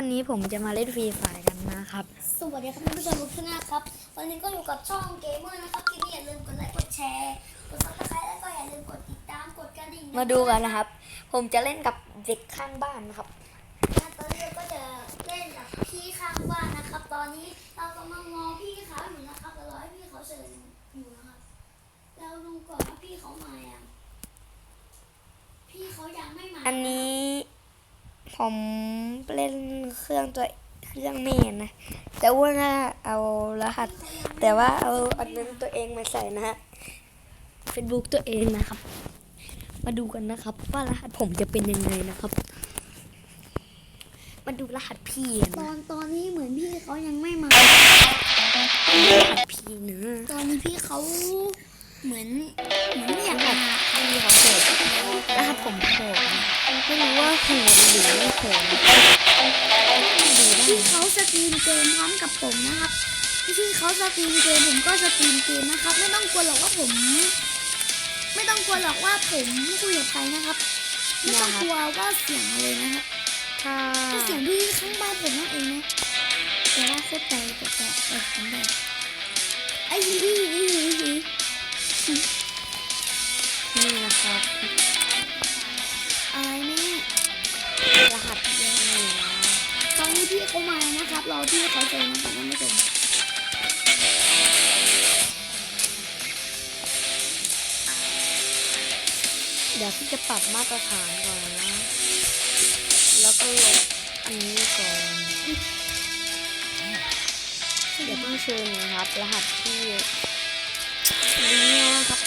วันนี้ผมจะมาเล่นฟรีไฟร์กันนะครับ สวัสดีครับท่านผู้ชมทุกท่านนะครับ วันนี้ก็อยู่กับช่องเกมเมอร์นะครับคลิปนี้อย่าลืมกดไลค์กดแชร์กดซับสไครต์แล้วก็อย่าลืมกดติดตามกดกระดิ่งมาดูกันนะครับ ผมจะเล่นกับเด็กข้างบ้านนะครับนะตอนนี้เราก็จะเล่นกับพี่ข้างบ้านนะครับ ตอนนี้เรากำลังมองพี่เขาอยู่นะครับเรารอให้พี่เขาเชิญอยู่นะครับเราดูก่อนว่าพี่เขามายังพี่เขายังไม่มาอันนี้ ผมเล่นเครื่องตัวเครื่องเมนนะ แต่ว่าน่าเอารหัส แต่ว่าเอาอันนั้นตัวเองมาใส่นะฮะเฟซบุ๊กตัวเองนะครับ มาดูกันนะครับ ว่ารหัสผมจะเป็นยังไงนะครับ มาดูรหัสพี่กันตอนะนตอนนี้เหมือนพี่เขายังไม่มา รหัสพี่เนอะตอนนี้พี่เขาเหมือนเหมือนไม่อยากรมาหัสพี่เขา โหดรหัสผมโหดนะไม่รู้ว่าโหดหรือไม่โหดนะดูได้ที่เขาสตรีมเกมพร้อมกับผมนะครับที่เขาสตรีมเกมผมก็สตรีมเกมนะครับ ไม่ต้องกลัวหรอกว่าผม ไม่ต้องกลัวหรอกว่าผมคุยกับใครนะครับไม่ต้องกลัวว่าเสียงอะไรนะครับถ้าก็เสียงพี่ข้างบ้านผมนั่นเองนะแต่ว่าโคตรใจแต่แต่เออผมได้ไอ้ฮีฮีฮีฮีามานะครับรอพี่เขาเจอนะครับท่านผู้ชมเดี๋ยวพี่จะปรับมาตรฐานก่อนนะ แล้วก็ลบอันนี้ก่อนเดี๋ยวเพิ่งเชิญนะครับ รหัสที่นี่นะครับ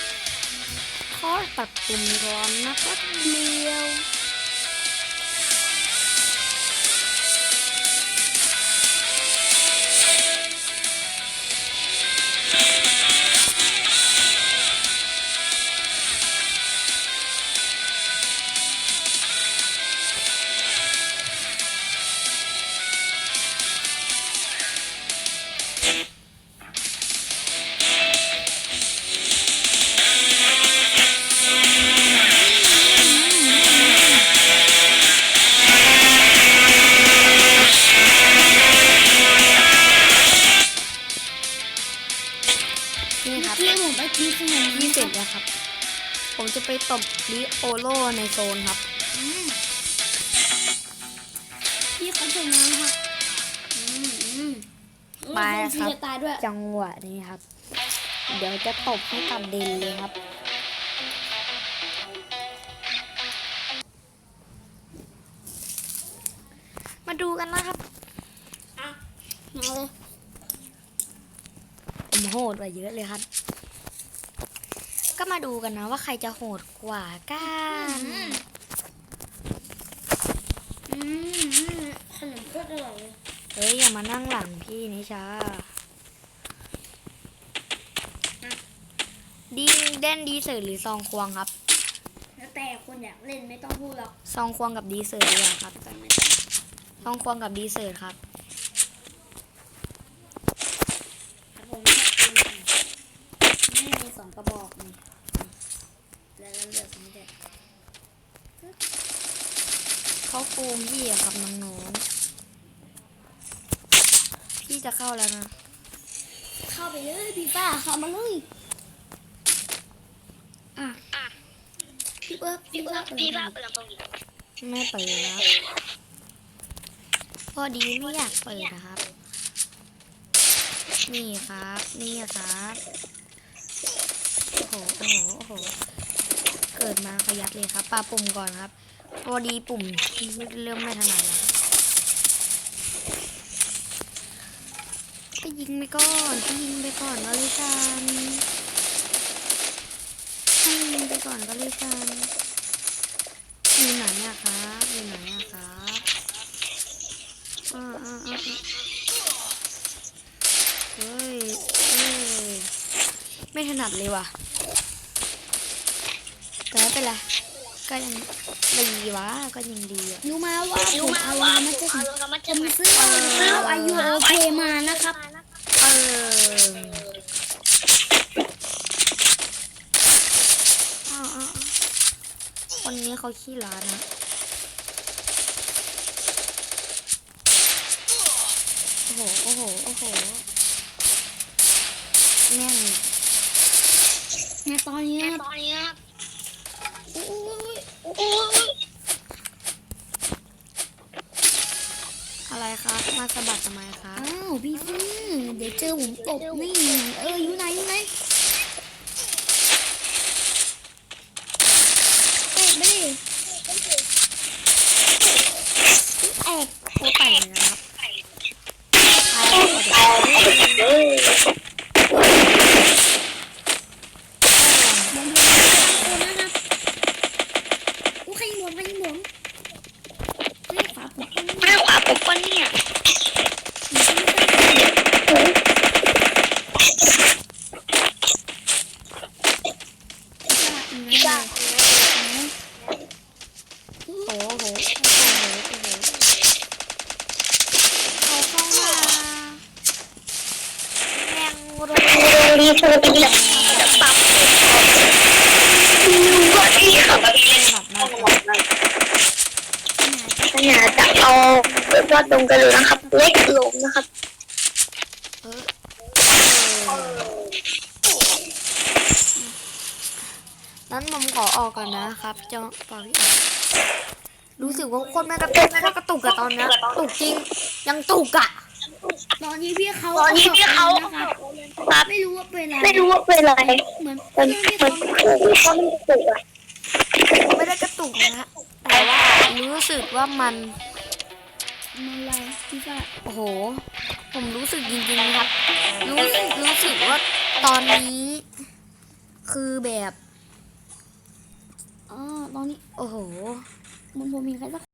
ขอตัดปุ่มก่อนนะครับเดียว มไปกินขนมที่เสร็จแล้วครับ ผมจะไปตบลิโอโลในโซนครับอืมพี่เขาเจอน้ำครับอืมอืมไปครับพี่จะตายด้วยจังหวะนี้ครับ เดี๋ยวจะตบให้กระเด็นเลยครับมาดูกันนะครับมาเลยผมโหดกว่าเยอะเลยครับ ก็มาดูกันนะว่าใครจะโหดกว่ากันอืมอืมขนมโคตรอร่อยเลยเฮ้ยอย่ามานั่งหลังพี่นิชาดีเด่นดีเสิร์ตหรือซองควงครับ แล้วแต่คนอยากเล่นไม่ต้องพูดหรอก ซองควงกับดีเสิร์ตดีกว่าครับแต่ไม่ต้องซองควงกับดีเสิร์ตครับ แต่ผมชอบกินนี่มีสองกระบอกนี่แล้วเลือกไม่ได้ เขาฟูมพี่อะครับน้องๆพี่จะเข้าแล้วนะ เข้าไปเลยพี่ป้าเข้ามาเลยอะพี่เบิร์ดพี่เบิร์ดพี่ป้าเปิดลำโพงอีกไม่เปิดแล้วพอดีไม่อยากเปิดนะครับ นี่ครับ นี่ครับโอ้โหโอ้โหโอ้โหเกิดมาขยับเลยครับปาปุ่มก่อนครับ พอดีปุ่มเริ่มไม่ถนัดแล้วก็ยิงไปก่อนก็ยิงไปก่อนก็เลยกันให้ยิงไปก่อนก็เลยกันอยู่ไหนอะครับอยู่ไหนอะครับอ่าอ่าอ่าอ่าเฮ้ยเฮ้ยไม่ถนัดเลยว่ะแต่ไม่เป็นไร ก็ยังดีวะก็ยังดีอะรู้มาว่าผมเอาอามาจะผมซื้อเอาอายุโอเคมานะครับ เอออ้าวอ้าวอ้าวคนนี้เขาขี้ร้านนะโอ้โห โอ้โห โอ้โหแน่นเนี่ยตอนนี้นะครับตอนนี้ครับโอ้ยโอะไรครับ มาสะบัดทำไมครับ อ้าว พี่ฟื้นเดี๋ยวเจอผมตบนี่ เอออยู่ไหนอยู่ไหนเอ็ดไม่ดิแอก โคตรแต่งเลยนะครับไป ตายเลย มองดูตัวนะครับโอ้ใครยิงผมใครยิงผมเฮ้ยขวาผมคนนี้ หน้าขวาผมก็เนี่ย จ้าโอ้โห โอ้โห โอ้โหโอ้โหเอาเข้ามาแมงรรีบโทรไปเรียกจะปรับรู้ว่าพี่ขับมาเล่นหนักมากขนาดจะเอาเว็บว่าตรงกันเลยนะครับ เล็กลงนะครับ เออ นั้นผมขอออกก่อนนะครับเจ้าปอพี่อะรู้สึกว่าโคนแม่กระตุกแม่กระตุกอะตอนเนี้ยตุกจริง ยังตุกอะตอนนี้พี่เขาตอนนี้พี่เขานะครับครับไม่รู้ว่าเป็นอะไรไม่รู้ว่าเป็นอะไรเหมือนมันเพื่อนพี่มัเขานเขาไม่ถูกอะไม่ได้กระตุกนะฮะแต่ว่ารู้สึกว่ามันมันอะไรพี่ฟ้าโอ้โห ผมรู้สึกจริงๆนะครับ รู้สึกรู้สึกว่าตอนนี้ คือแบบอ๋อ ตอนนี้ โอ้โห มันผมมีใครสัก